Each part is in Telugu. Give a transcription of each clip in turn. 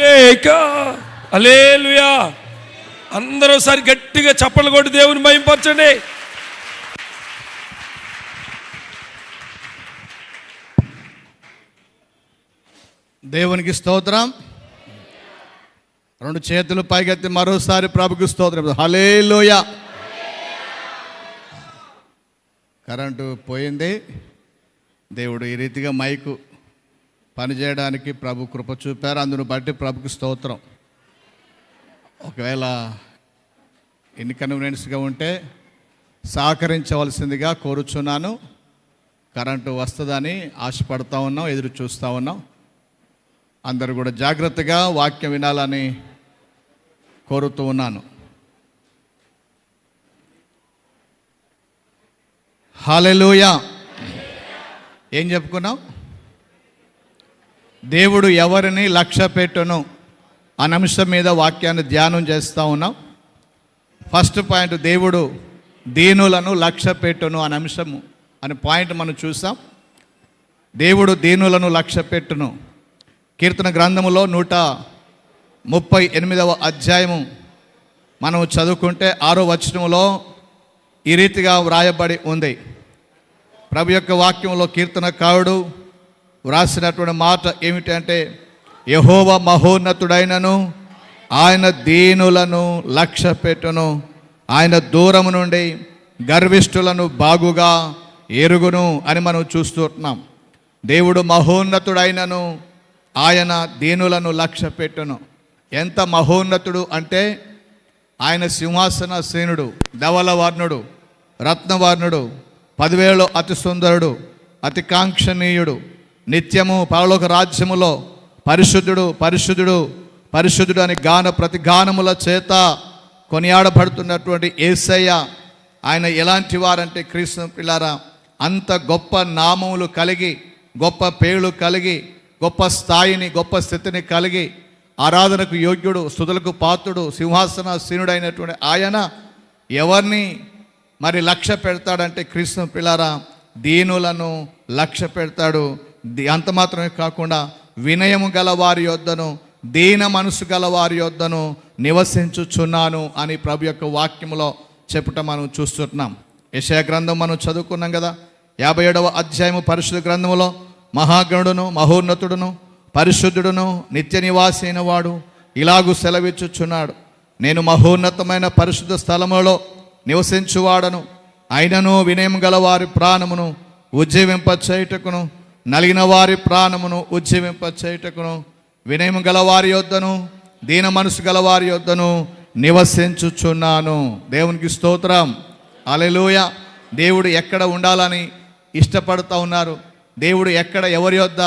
లేక అలేలుయా అందరూ ఒకసారి గట్టిగా చప్పలు కొట్టి దేవుని భయంపరచండి దేవునికి స్తోత్రం. రెండు చేతులు పైకెత్తి మరోసారి ప్రభుకి స్తోత్రం. హలేలోయ కరెంటు పోయింది. దేవుడు ఈ రీతిగా మైకు పనిచేయడానికి ప్రభు కృప చూపారు. అందును బట్టి ప్రభుకి స్తోత్రం. ఒకవేళ ఇన్కన్వీనియన్స్గా ఉంటే సహకరించవలసిందిగా కోరుచున్నాను. కరెంటు వస్తుందని ఆశపడతా ఉన్నాం ఎదురు చూస్తూ ఉన్నాం. అందరూ కూడా జాగ్రత్తగా వాక్యం వినాలని కోరుతూ ఉన్నాను. హాలెలుయా ఏం చెప్పుకున్నాం దేవుడు ఎవరిని లక్ష్య పెట్టును? అనే అంశం మీద వాక్యాన్ని ధ్యానం చేస్తూ ఉన్నాం. ఫస్ట్ పాయింట్ దేవుడు దీనులను లక్ష్య పెట్టును అనే అంశము అనే పాయింట్ మనం చూసాం. దేవుడు దీనులను లక్ష్య పెట్టును. కీర్తన గ్రంథములో నూట ముప్పై ఎనిమిదవ అధ్యాయము. మనం చదువుకుంటే ఆరో వచనంలో ఈ రీతిగా వ్రాయబడి ఉంది. ప్రభు యొక్క వాక్యంలో కీర్తనకారుడు వ్రాసినటువంటి మాట ఏమిటంటే యహోవ మహోన్నతుడైనను ఆయన దీనులను లక్ష్య పెట్టును ఆయన దూరము నుండి గర్విష్ఠులను బాగుగా ఎరుగును అని మనం చూస్తున్నాం దేవుడు మహోన్నతుడైనను ఆయన దీనులను లక్ష్య పెట్టును ఎంత మహోన్నతుడు అంటే ఆయన సింహాసన సేనుడు ధవలవర్ణుడు రత్నవర్ణుడు పదివేలు అతి సుందరుడు అతి కాంక్షణీయుడు నిత్యము పరలోక రాజ్యములో పరిశుద్ధుడు పరిశుద్ధుడు పరిశుద్ధుడు అని గాన ప్రతి గానముల చేత కొనియాడబడుతున్నటువంటి ఏసయ్య ఆయన ఎలాంటి వారంటే క్రీస్తు పిల్లారా అంత గొప్ప నామములు కలిగి గొప్ప పేర్లు కలిగి గొప్ప స్థాయిని గొప్ప స్థితిని కలిగి ఆరాధనకు యోగ్యుడు స్థుతులకు పాత్రుడు సింహాసన సీనుడైనటువంటి ఆయన ఎవరిని మరి లక్ష్య పెడతాడంటే కృష్ణ పిల్లరా దీనులను లక్ష్య పెడతాడు. అంత మాత్రమే కాకుండా వినయము గల వారి యొద్దను దీన మనసు గల వారి యొద్దను నివసించుచున్నాను అని ప్రభు యొక్క వాక్యములో చెప్పుట మనం చూస్తున్నాం. యశయ గ్రంథం మనం చదువుకున్నాం కదా. యాభై ఏడవ అధ్యాయము పరిశుద్ధ గ్రంథములో మహాగణుడును మహోన్నతుడును పరిశుద్ధుడును నిత్య నివాసి వాడు ఇలాగూ సెలవిచ్చుచున్నాడు. నేను మహోన్నతమైన పరిశుద్ధ స్థలములో నివసించువాడను. అయినను వినయం గల వారి ప్రాణమును ఉజ్జీవింప చేయుటకును నలిగిన వారి ప్రాణమును ఉజ్జీవింప చేయుటకును వినయం గల వారి యొద్దను దీన మనసు గల వారి యొద్దను నివసించుచున్నాను. దేవునికి స్తోత్రం. అలెలుయ దేవుడు ఎక్కడ ఉండాలని ఇష్టపడుతూ ఉన్నారు? దేవుడు ఎక్కడ ఎవరి యొద్ద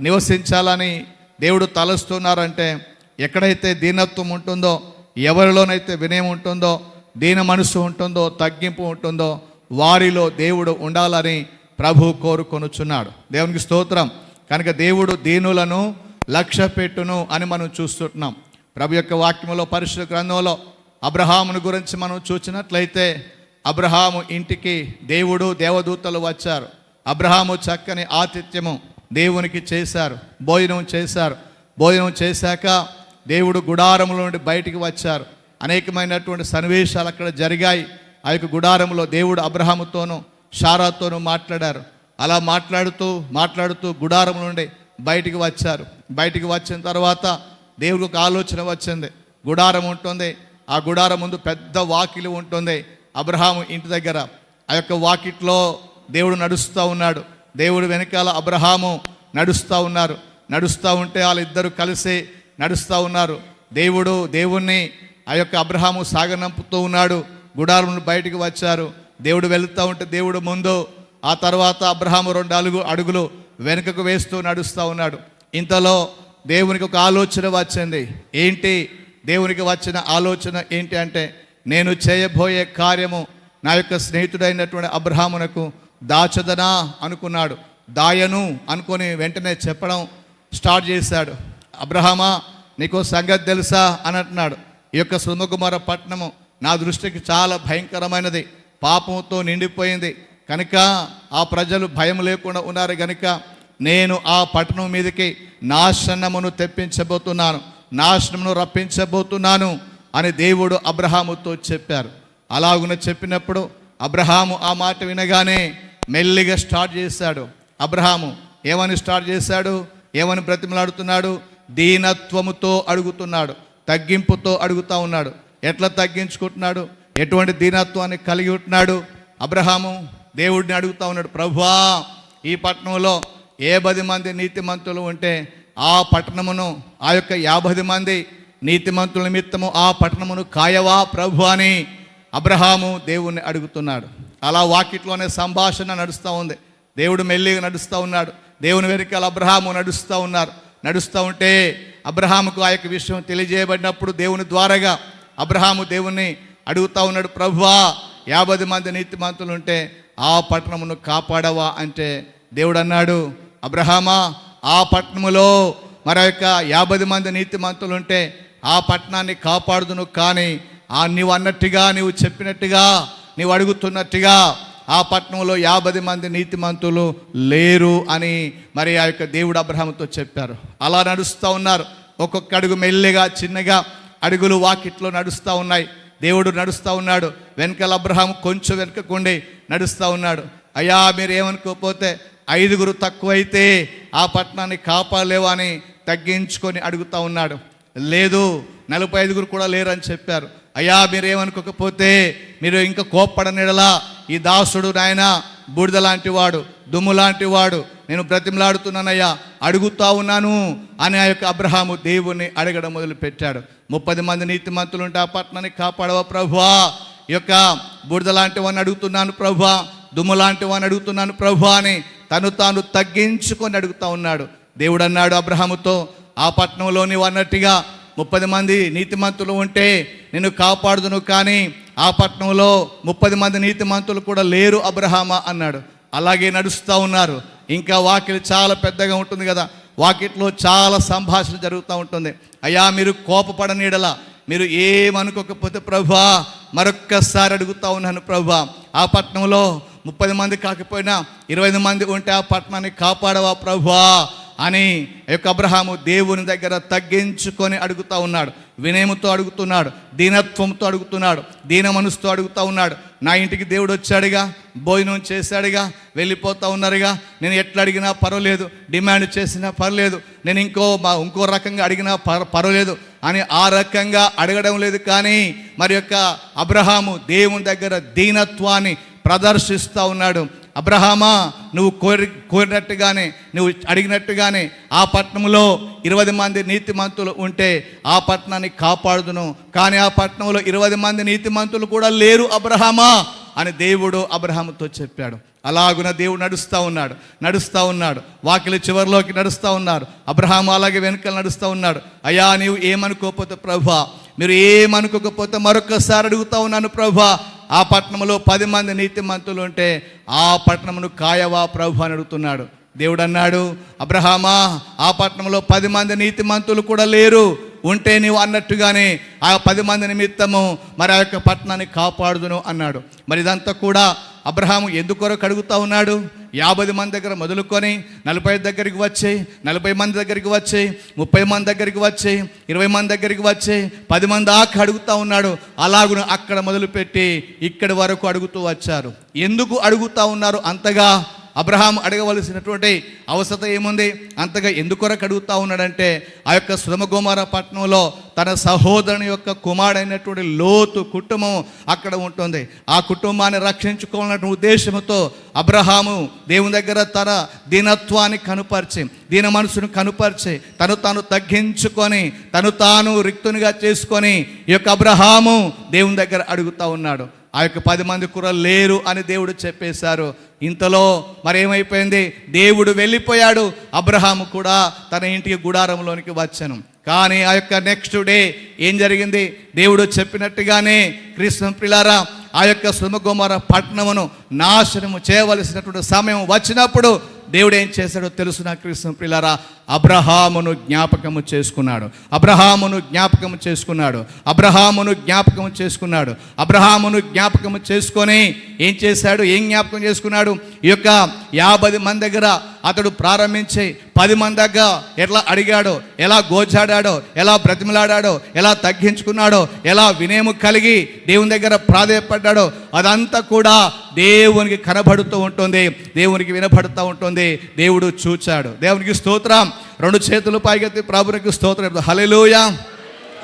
నివసించాలని దేవుడు తలస్తున్నారంటే ఎక్కడైతే దీనత్వం ఉంటుందో ఎవరిలోనైతే వినయం ఉంటుందో దీన మనసు ఉంటుందో తగ్గింపు ఉంటుందో వారిలో దేవుడు ఉండాలని ప్రభు కోరుకొనుచున్నాడు. దేవునికి స్తోత్రం. కనుక దేవుడు దీనులను లక్ష్య పెట్టును అని మనం చూస్తున్నాం. ప్రభు యొక్క వాక్యంలో పరిశుద్ధ గ్రంథంలో అబ్రహామును గురించి మనం చూసినట్లయితే అబ్రహాము ఇంటికి దేవుడు దేవదూతలు వచ్చారు. అబ్రహాము చక్కని ఆతిథ్యము. దేవునికి చేశారు భోజనం చేశారు. భోజనం చేశాక దేవుడు గుడారంలో నుండి బయటికి వచ్చారు. అనేకమైనటువంటి సన్నివేశాలు అక్కడ జరిగాయి. ఆ యొక్క గుడారంలో దేవుడు అబ్రహాముతోనూ షారాతోనూ మాట్లాడారు. అలా మాట్లాడుతూ మాట్లాడుతూ గుడారం నుండి బయటికి వచ్చారు. బయటికి వచ్చిన తర్వాత దేవుడికి ఒక ఆలోచన వచ్చింది. గుడారం ఉంటుంది. ఆ గుడారం ముందు పెద్ద వాకిలి ఉంటుంది. అబ్రహాము ఇంటి దగ్గర. ఆ యొక్క వాకిట్లో దేవుడు నడుస్తూ ఉన్నాడు. దేవుడు వెనకాల అబ్రహాము నడుస్తూ ఉన్నారు. నడుస్తూ ఉంటే వాళ్ళిద్దరూ కలిసి నడుస్తూ ఉన్నారు. దేవుడు దేవుణ్ణి ఆ యొక్క అబ్రహాము సాగనంపుతూ ఉన్నాడు. గుడారం బయటికి వచ్చారు. దేవుడు వెళుతూ ఉంటే దేవుడు ముందు ఆ తర్వాత అబ్రహాము రెండు అడుగు అడుగులు వెనుకకు వేస్తూ నడుస్తూ ఉన్నాడు. ఇంతలో దేవునికి ఒక ఆలోచన వచ్చింది. ఏంటి? దేవునికి వచ్చిన ఆలోచన ఏంటి అంటే నేను చేయబోయే కార్యము నా యొక్క స్నేహితుడైనటువంటి అబ్రహామునకు దాచదనా అనుకున్నాడు. దాయను అనుకొని వెంటనే చెప్పడం స్టార్ట్ చేశాడు. అబ్రహమా నీకు సంగతి తెలుసా? అని అంటున్నాడు. ఈ యొక్క సుమకుమార పట్టణము నా దృష్టికి చాలా భయంకరమైనది. పాపంతో నిండిపోయింది. కనుక ఆ ప్రజలు భయం లేకుండా ఉన్నారు కనుక నేను ఆ పట్టణం మీదకి నాశనమును తెప్పించబోతున్నాను. నాశనమును రప్పించబోతున్నాను అని దేవుడు అబ్రహాముతో చెప్పారు. అలాగున చెప్పినప్పుడు అబ్రహాము ఆ మాట వినగానే మెల్లిగా స్టార్ట్ చేశాడు. అబ్రహాము ఏమని స్టార్ట్ చేశాడు? ఏమని బ్రతిమలాడుతున్నాడు? దీనత్వముతో అడుగుతున్నాడు. తగ్గింపుతో అడుగుతా ఉన్నాడు. ఎట్లా తగ్గించుకుంటున్నాడు? ఎటువంటి దీనత్వాన్ని కలిగి ఉంటున్నాడు? అబ్రహాము దేవుడిని అడుగుతా ఉన్నాడు ప్రభువా ఈ పట్టణంలో ఏ పది మంది నీతిమంతులు ఉంటే ఆ పట్టణమును ఆ యొక్క యాభై మంది నీతిమంతుల నిమిత్తము ఆ పట్టణమును కాయవా ప్రభు అని అబ్రహాము దేవుణ్ణి అడుగుతున్నాడు. అలా వాకిట్లోనే సంభాషణ నడుస్తూ ఉంది. దేవుడు మెల్లిగా నడుస్తూ ఉన్నాడు. దేవుని వెనకాల అబ్రహాము నడుస్తూ ఉన్నారు. నడుస్తూ ఉంటే అబ్రహాముకు ఆ యొక్క విషయం తెలియజేయబడినప్పుడు దేవుని ద్వారాగా అబ్రహాము దేవుణ్ణి అడుగుతా ఉన్నాడు ప్రభువా యాభై మంది నీతిమంతులు ఉంటే ఆ పట్టణమును కాపాడవా? అంటే దేవుడు అన్నాడు అబ్రహామా ఆ పట్టణములో మరొక యొక్క యాభై మంది నీతిమంతులు ఉంటే ఆ పట్టణాన్ని కాపాడుదును కానీ ఆ నీవు అన్నట్టుగా నీవు చెప్పినట్టుగా నీవు అడుగుతున్నట్టుగా ఆ పట్టణంలో యాభై మంది నీతిమంతులు లేరు అని మరి ఆ యొక్క దేవుడు అబ్రహాముతో చెప్పారు. అలా నడుస్తూ ఉన్నారు. ఒక్కొక్క అడుగు మెల్లిగా చిన్నగా అడుగులు వాకిట్లో నడుస్తూ ఉన్నాయి. దేవుడు నడుస్తూ ఉన్నాడు. వెనకాల అబ్రహాం కొంచెం వెనకకుండి నడుస్తూ ఉన్నాడు. అయ్యా మీరు ఏమనుకోకపోతే ఐదుగురు తక్కువైతే ఆ పట్టణాన్ని కాపాడలేవా అని తగ్గించుకొని అడుగుతా ఉన్నాడు. లేదు నలభై ఐదుగురు కూడా లేరని చెప్పారు. అయ్యా మీరు ఏమనుకోకపోతే మీరు ఇంకా కోప్పడనిడలా. ఈ దాసుడు నాయన బూడిద లాంటి వాడు దుమ్ము లాంటి వాడు నేను బ్రతిమలాడుతున్నానయ్యా అడుగుతా ఉన్నాను అని ఆ యొక్క అబ్రహాము దేవుణ్ణి అడగడం మొదలుపెట్టాడు. ముప్పది మంది నీతిమంతులు ఉంటే ఆ పట్టణాన్ని కాపాడవ ప్రభువా? ఈ యొక్క బూడిద లాంటి వాడిని అడుగుతున్నాను ప్రభువా దుమ్ము లాంటి వాడిని అడుగుతున్నాను ప్రభువా అని తను తాను తగ్గించుకొని అడుగుతా ఉన్నాడు. దేవుడు అన్నాడు అబ్రహాముతో ఆ పట్టణంలోని నీవు అన్నట్టుగా ముప్పది మంది నీతిమంతులు ఉంటే నిన్ను కాపాడుదును కానీ ఆ పట్టణంలో ముప్పది మంది నీతిమంతులు కూడా లేరు అబ్రహామా అన్నాడు. అలాగే నడుస్తూ ఉన్నారు. ఇంకా వాకిలి చాలా పెద్దగా ఉంటుంది కదా. వాకిట్లో చాలా సంభాషణ జరుగుతూ ఉంటుంది. అయ్యా మీరు కోపపడనీడలా. మీరు ఏమనుకోకపోతే ప్రభా మరొక్కసారి అడుగుతా ఉన్నాను ప్రభా. ఆ పట్టణంలో ముప్పది మంది కాకపోయినా ఇరవై మంది ఉంటే ఆ పట్టణాన్ని కాపాడవా ప్రభా? అని ఈ యొక్క అబ్రహాము దేవుని దగ్గర తగ్గించుకొని అడుగుతూ ఉన్నాడు. వినయముతో అడుగుతున్నాడు దీనత్వంతో అడుగుతున్నాడు దీన మనసుతో అడుగుతూ ఉన్నాడు. నా ఇంటికి దేవుడు వచ్చాడుగా భోజనం చేశాడుగా వెళ్ళిపోతూ ఉన్నారుగా. నేను ఎట్లా అడిగినా పర్వాలేదు డిమాండ్ చేసినా పర్లేదు నేను ఇంకో మా ఇంకో రకంగా అడిగినా పర్ పర్వాలేదు అని ఆ రకంగా అడగడం లేదు కానీ మరి యొక్క అబ్రహాము దేవుని దగ్గర దీనత్వాన్ని ప్రదర్శిస్తూ ఉన్నాడు. అబ్రహామా నువ్వు కోరి కోరినట్టుగానే నువ్వు అడిగినట్టుగానే ఆ పట్టణంలో ఇరవై మంది నీతిమంతులు ఉంటే ఆ పట్టణాన్ని కాపాడుదును. కానీ ఆ పట్టణంలో ఇరవై మంది నీతిమంతులు కూడా లేరు అబ్రహామా అని దేవుడు అబ్రహాముతో చెప్పాడు. అలాగున దేవుడు నడుస్తూ ఉన్నాడు. నడుస్తూ ఉన్నాడు. వాకిలి చివరిలోకి నడుస్తూ ఉన్నారు అబ్రహాము అలాగే వెనుకలు నడుస్తూ ఉన్నాడు. అయ్యా నీవు ఏమనుకోకపోతే ప్రభా మీరు ఏమనుకోకపోతే మరొకసారి అడుగుతా ఉన్నాను ప్రభా ఆ పట్టణంలో పది మంది నీతిమంతులు ఉంటే ఆ పట్టణమును కాయవా ప్రభు అని అడుగుతున్నాడు. దేవుడు అన్నాడు అబ్రహామా ఆ పట్టణంలో పది మంది నీతిమంతులు కూడా లేరు. ఉంటే నీవు అన్నట్టుగానే ఆ పది మంది నిమిత్తము మరి ఆ యొక్క పట్టణాన్ని కాపాడుదును అన్నాడు. మరి ఇదంతా కూడా అబ్రహాము ఎందుకొరకు అడుగుతా ఉన్నాడు? యాభై మంది దగ్గర మొదలుకొని నలభై దగ్గరికి వచ్చాయి నలభై మంది దగ్గరికి వచ్చాయి ముప్పై మంది దగ్గరికి వచ్చాయి ఇరవై మంది దగ్గరికి వచ్చాయి పది మంది దాకా అడుగుతూ ఉన్నాడు. అలాగును అక్కడ మొదలుపెట్టి ఇక్కడి వరకు అడుగుతూ వచ్చారు. ఎందుకు అడుగుతా ఉన్నారు అంతగా? అబ్రహాం అడగవలసినటువంటి అవసరత ఏముంది? అంతగా ఎందుకొరకు అడుగుతా ఉన్నాడంటే ఆ యొక్క శ్రమగుమార పట్టణంలో తన సహోదరుని యొక్క కుమారుడైనటువంటి లోతు కుటుంబం అక్కడ ఉంటుంది. ఆ కుటుంబాన్ని రక్షించుకోవాలన్న ఉద్దేశంతో అబ్రహాము దేవుని దగ్గర తన దీనత్వాన్ని కనుపరిచి దీన మనసును కనుపరిచి తను తాను తగ్గించుకొని తను తాను రిక్తునిగా చేసుకొని ఈ యొక్క అబ్రహాము దేవుని దగ్గర అడుగుతా ఉన్నాడు. ఆ యొక్క పది మంది కూర లేరు అని దేవుడు చెప్పేశారు. ఇంతలో మరేమైపోయింది? దేవుడు వెళ్ళిపోయాడు. అబ్రహాము కూడా తన ఇంటికి గుడారంలోనికి వచ్చాను. కానీ ఆ యొక్క నెక్స్ట్ డే ఏం జరిగింది? దేవుడు చెప్పినట్టుగానే కృష్ణ పిల్లారా ఆ యొక్క సుమకుమార పట్టణమును నాశనము చేయవలసినటువంటి సమయం వచ్చినప్పుడు దేవుడు ఏం చేశాడో తెలుసు నా కృష్ణ ప్రిలారా? అబ్రహామును జ్ఞాపకము చేసుకున్నాడు. అబ్రహామును జ్ఞాపకము చేసుకున్నాడు. అబ్రహామును జ్ఞాపకము చేసుకున్నాడు. అబ్రహామును జ్ఞాపకము చేసుకొని ఏం చేశాడు? ఏం జ్ఞాపకం చేసుకున్నాడు? ఈ యొక్క యాభై మంది దగ్గర అతడు ప్రారంభించి పది మంది దగ్గర ఎట్లా అడిగాడో? ఎలా గోచాడాడో ఎలా బ్రతిమలాడాడో? ఎలా తగ్గించుకున్నాడో? ఎలా వినయము కలిగి దేవుని దగ్గర ప్రాధేయపడ్డాడో? అదంతా కూడా దేవునికి కనబడుతూ ఉంటుంది. దేవునికి వినపడుతూ ఉంటుంది. దేవుడు చూచాడు. దేవునికి స్తోత్రం. రెండు చేతులు పైకెత్తి ప్రభునికి స్తోత్రం హలెలూయ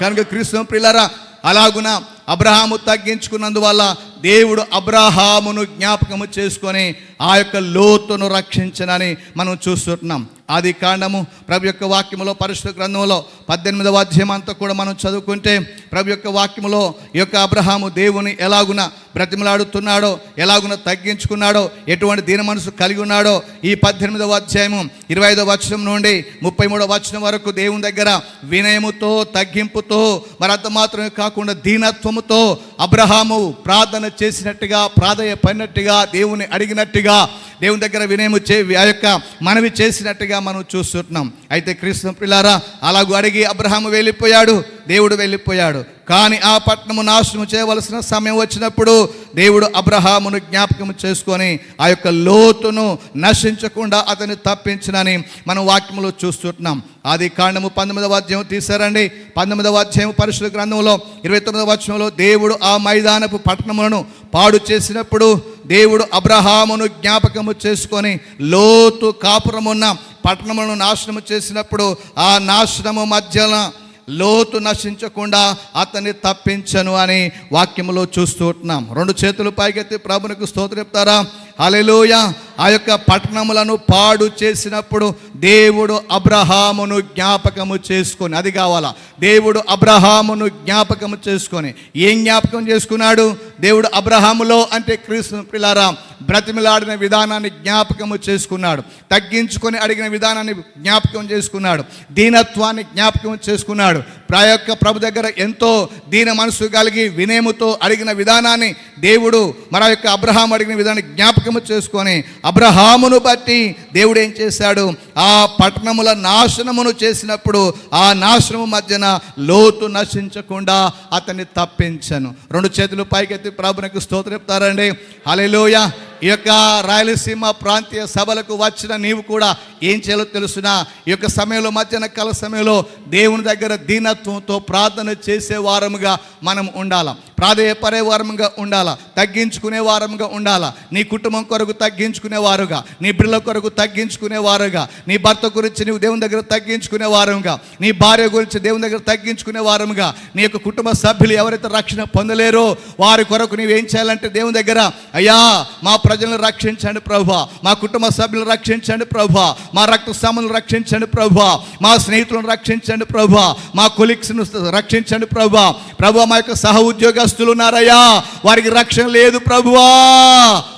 కనుక క్రీస్తు పిల్లరా అలాగున అబ్రహాము తగ్గించుకున్నందువల్ల దేవుడు అబ్రహామును జ్ఞాపకము చేసుకొని ఆ యొక్క లోతును రక్షించనని మనం చూస్తున్నాం. ఆది కాండము ప్రభు యొక్క వాక్యములో పరిశుద్ధ గ్రంథంలో పద్దెనిమిదవ అధ్యాయం అంతా కూడా మనం చదువుకుంటే ప్రభు యొక్క వాక్యములో ఈ యొక్క అబ్రహాము దేవుని ఎలాగున బ్రతిమలాడుతున్నాడో ఎలాగున తగ్గించుకున్నాడో ఎటువంటి దీన మనసు కలిగి ఉన్నాడో ఈ పద్దెనిమిదవ అధ్యాయము ఇరవై ఐదవ వచనం నుండి ముప్పై మూడవ వచనం వరకు దేవుని దగ్గర వినయముతో తగ్గింపుతో మరి అంత మాత్రమే కాకుండా దీనత్వం దీనత్వముతో అబ్రహాము ప్రార్థన చేసినట్టుగా ప్రాధేయపడినట్టుగా దేవుని అడిగినట్టుగా దేవుని దగ్గర వినయము చే ఆ యొక్క మనవి చేసినట్టుగా మనం చూస్తున్నాం. అయితే కృష్ణ పిల్లారా అలాగూ అడిగి అబ్రహాము వెళ్ళిపోయాడు దేవుడు వెళ్ళిపోయాడు. కానీ ఆ పట్టణము నాశనం చేయవలసిన సమయం వచ్చినప్పుడు దేవుడు అబ్రహామును జ్ఞాపకం చేసుకొని ఆ యొక్క లోతును నశించకుండా అతన్ని తప్పించినని మనం వాక్యంలో చూస్తున్నాం. ఆది కాండము పంతొమ్మిదవ అధ్యాయం తీసారండి పంతొమ్మిదవ అధ్యాయం పరిశుద్ధ గ్రంథంలో ఇరవై తొమ్మిదవ అధ్యాయంలో దేవుడు ఆ మైదానపు పట్టణములను పాడు చేసినప్పుడు దేవుడు అబ్రహామును జ్ఞాపకము చేసుకొని లోతు కాపురమున్న పట్టణములను నాశనము చేసినప్పుడు ఆ నాశనము మధ్యన లోతు నశించకుండా అతన్ని తప్పించను అని వాక్యములో చూస్తూ ఉంటున్నాం. రెండు చేతులు పైకెత్తి ప్రభునికి స్తోత్రం చెప్తారా? అలెలోయ ఆ యొక్క పట్టణములను పాడు చేసినప్పుడు దేవుడు అబ్రహామును జ్ఞాపకము చేసుకొని అది కావాలా? దేవుడు అబ్రహామును జ్ఞాపకము చేసుకొని ఏం జ్ఞాపకం చేసుకున్నాడు? దేవుడు అబ్రహాములో అంటే క్రీస్తు పిల్లారాం బ్రతిమిలాడిన విధానాన్ని జ్ఞాపకము చేసుకున్నాడు. తగ్గించుకొని అడిగిన విధానాన్ని జ్ఞాపకం చేసుకున్నాడు. దీనత్వాన్ని జ్ఞాపకం చేసుకున్నాడు. యొక్క ప్రభు దగ్గర ఎంతో దీన మనసు కలిగి వినయముతో అడిగిన విధానాన్ని దేవుడు మన యొక్క అబ్రహాం అడిగిన విధానాన్ని జ్ఞాపకము చేసుకొని అబ్రహామును బట్టి దేవుడు ఏం చేశాడు? ఆ పట్టణముల నాశనమును చేసినప్పుడు ఆ నాశనము మధ్యన లోతు నశించకుండా అతన్ని తప్పించను. రెండు చేతులు పైకెత్తి ప్రభునకు స్తోత్రం చెప్తారండి. హల్లెలూయా. ఈ యొక్క రాయలసీమ ప్రాంతీయ సభలకు వచ్చిన నీవు కూడా ఏం చేయాలో తెలుసునా? ఈ యొక్క సమయంలో మధ్యాహ్న కాల సమయంలో దేవుని దగ్గర దీనత్వంతో ప్రార్థన చేసే వారముగా మనం ఉండాలి? ప్రాధేయపడే వారముగా ఉండాలా? తగ్గించుకునే వారముగా ఉండాలా? నీ కుటుంబం కొరకు తగ్గించుకునేవారుగా నీ బిడ్డల కొరకు తగ్గించుకునేవారుగా నీ భర్త గురించి నీవు దేవుని దగ్గర తగ్గించుకునే వారముగా నీ భార్య గురించి దేవుని దగ్గర తగ్గించుకునే వారముగా నీ యొక్క కుటుంబ సభ్యులు ఎవరైతే రక్షణ పొందలేరో వారి కొరకు నీవేం చేయాలంటే దేవుని దగ్గర అయ్యా మా ప్రజలను రక్షించండి ప్రభా మా కుటుంబ సభ్యులను రక్షించండి ప్రభా మా రక్త సమలను రక్షించండి ప్రభా మా స్నేహితులను రక్షించండి ప్రభా మా కొలిక్స్ను రక్షించండి ప్రభా ప్రభా మా యొక్క సహ నేరస్తులు ఉన్నారయ్యా వారికి రక్షణ లేదు ప్రభువా.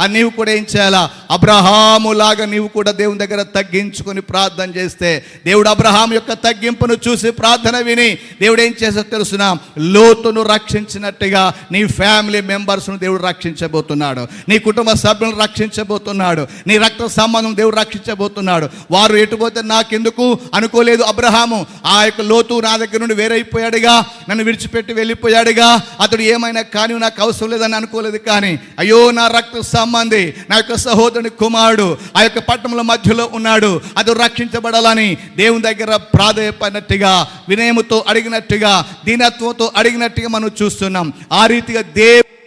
ఆ నీవు కూడా ఏం చేయాలా? అబ్రహాములాగా నీవు కూడా దేవుని దగ్గర తగ్గించుకొని ప్రార్థన చేస్తే దేవుడు అబ్రహాం యొక్క తగ్గింపును చూసి ప్రార్థన విని దేవుడు ఏం చేసా తెలుసునా? లోతును రక్షించినట్టుగా నీ ఫ్యామిలీ మెంబర్స్ను దేవుడు రక్షించబోతున్నాడు. నీ కుటుంబ సభ్యులను రక్షించబోతున్నాడు. నీ రక్త సంబంధం దేవుడు రక్షించబోతున్నాడు. వారు ఎటుపోతే నాకెందుకు? అనుకోలేదు అబ్రహాము. ఆ యొక్క లోతు నా దగ్గర నుండి వేరైపోయాడుగా. నన్ను విడిచిపెట్టి వెళ్ళిపోయాడుగా. అతడు ఏమైనా కానీ నాకు అవసరం లేదని అనుకోలేదు కానీ అయ్యో నా రక్త సంబంధం నా యొక్క సహోదరుని కుమారుడు ఆ యొక్క పట్టణంలో మధ్యలో ఉన్నాడు. అది రక్షించబడాలని దేవుని దగ్గర ప్రాధాయపడినట్టుగా వినయముతో అడిగినట్టుగా దీనత్వంతో అడిగినట్టుగా మనం చూస్తున్నాం. ఆ రీతిగా దేవుడు